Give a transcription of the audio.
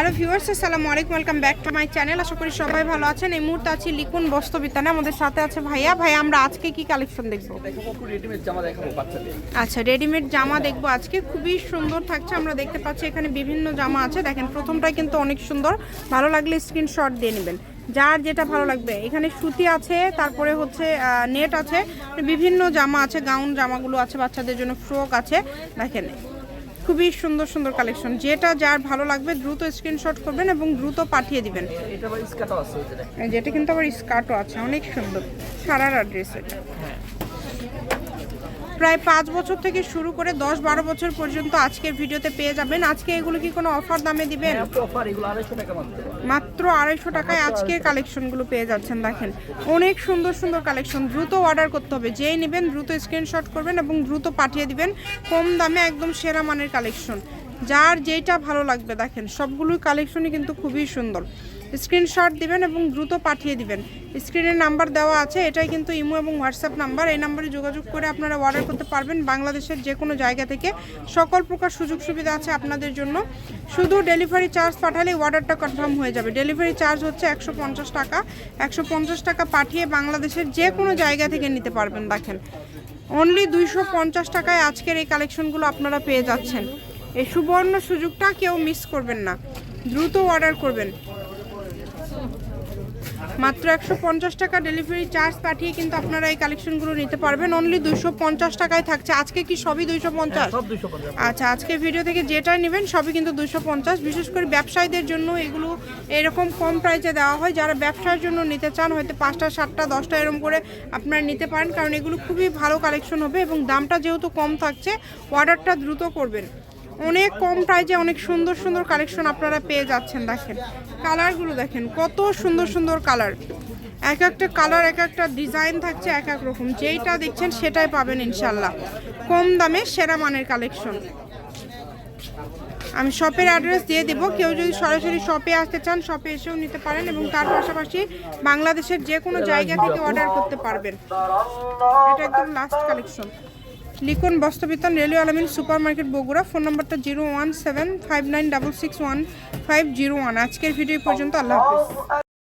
Hello viewers, আসসালামু আলাইকুম, welcome back to my channel. আশা করি সবাই ভালো আছেন। এই মুহূর্তে আছি লিকুন বস্ত্রবিতানে। আমাদের সাথে আছে ভাইয়া। ভাই আমরা আজকে কি কালেকশন দেখব? আচ্ছা রেডিমেড জামা দেখব আজকে। খুবই সুন্দর থাকছে। আমরা দেখতে পাচ্ছি এখানে বিভিন্ন জামা আছে। দেখেন, প্রথমটাই কিন্তু অনেক সুন্দর। ভালো লাগলে স্ক্রিনশট দিয়ে নেবেন। যার যেটা ভালো লাগবে। এখানে সুতি আছে, তারপরে হচ্ছে নেট আছে। বিভিন্ন জামা আছে, গাউন জামাগুলো আছে, বাচ্চাদের জন্য ফ্রক আছে। দেখেন খুবই সুন্দর সুন্দর কালেকশন যেটা যার ভালো লাগবে দ্রুত স্ক্রিনশট করবেন এবং দ্রুত পাঠিয়ে দিবেন। যেটা কিন্তু আবার স্কার্টও আছে অনেক সুন্দর। সারার ড্রেস এটা। প্রায় পাঁচ বছর থেকে শুরু করে দশ বারো বছর পর্যন্ত আজকের ভিডিওতে পেয়ে যাবেন। আজকে এগুলো কি কোনো অফার দামে দিবেন? হ্যাঁ, মাত্র। মাত্র আড়াইশো টাকায় আজকের কালেকশনগুলো পেয়ে যাচ্ছেন দেখেন। অনেক সুন্দর সুন্দর কালেকশন দ্রুত অর্ডার করতে হবে। যেই নেবেন দ্রুত স্ক্রিনশট করবেন এবং দ্রুত পাঠিয়ে দিবেন। কম দামে একদম সেরা মানের কালেকশন যার যেটা ভালো লাগবে দেখেন সবগুলোই কালেকশনই কিন্তু খুবই সুন্দর। স্ক্রিনশট দিবেন এবং দ্রুত পাঠিয়ে দিবেন। স্ক্রিনের নাম্বার দেওয়া আছে, এটাই কিন্তু ইমো এবং হোয়াটসঅ্যাপ নাম্বার। এই নাম্বারে যোগাযোগ করে আপনারা অর্ডার করতে পারবেন বাংলাদেশের যে কোনো জায়গা থেকে। সকল প্রকার সুযোগ সুবিধা আছে আপনাদের জন্য। শুধু ডেলিভারি চার্জ পাঠালেই অর্ডারটা কনফার্ম হয়ে যাবে। ডেলিভারি চার্জ হচ্ছে একশো পঞ্চাশ টাকা। একশো পঞ্চাশ টাকা পাঠিয়ে বাংলাদেশের যে কোনো জায়গা থেকে নিতে পারবেন, দেখেন। অনলি দুইশো পঞ্চাশ টাকায় আজকের এই কালেকশনগুলো আপনারা পেয়ে যাচ্ছেন। এই সুবর্ণ সুযোগটা কেউ মিস করবেন না। দ্রুত অর্ডার করবেন। মাত্র একশো পঞ্চাশ টাকা ডেলিভারি চার্জ পাঠিয়ে কিন্তু আপনারা এই কালেকশনগুলো নিতে পারবেন। অনলি দুশো পঞ্চাশ টাকায় থাকছে। আজকে কি সবই দুইশো পঞ্চাশ? দুইশো পঞ্চাশ। আচ্ছা আজকে ভিডিও থেকে যেটা নেবেন সবই কিন্তু দুশো পঞ্চাশ। বিশেষ করে ব্যবসায়ীদের জন্য এগুলো এরকম কম প্রাইসে দেওয়া হয়। যারা ব্যবসার জন্য নিতে চান হয়তো পাঁচটা সাতটা দশটা এরকম করে আপনারা নিতে পারেন। কারণ এগুলো খুবই ভালো কালেকশন হবে এবং দামটা যেহেতু কম থাকছে অর্ডারটা দ্রুত করবেন। অনেক কম প্রাইজে অনেক সুন্দর সুন্দর কালেকশন আপনারা পেয়ে যাচ্ছেন, দেখেন। কালারগুলো দেখেন, কত সুন্দর সুন্দর কালার এক একটা কালার এক একটা ডিজাইন থাকছে এক এক রকম। যেইটা দেখছেন সেটাই পাবেন ইনশাল্লাহ কম দামে সেরা মানের কালেকশন আমি শপের অ্যাড্রেস দিয়ে দেবো। কেউ যদি সরাসরি শপে আসতে চান শপে এসেও নিতে পারেন এবং তার পাশাপাশি বাংলাদেশের যে কোনো জায়গা থেকে অর্ডার করতে পারবেন। এটা একদম লাস্ট কালেকশন লিখুন Bastrabitan railway Alamin super market Bogura. Phone নম্বরটা zero one seven five nine double six one five zero one. আজকের ভিডিও পর্যন্ত, আল্লাহ হাফিজ।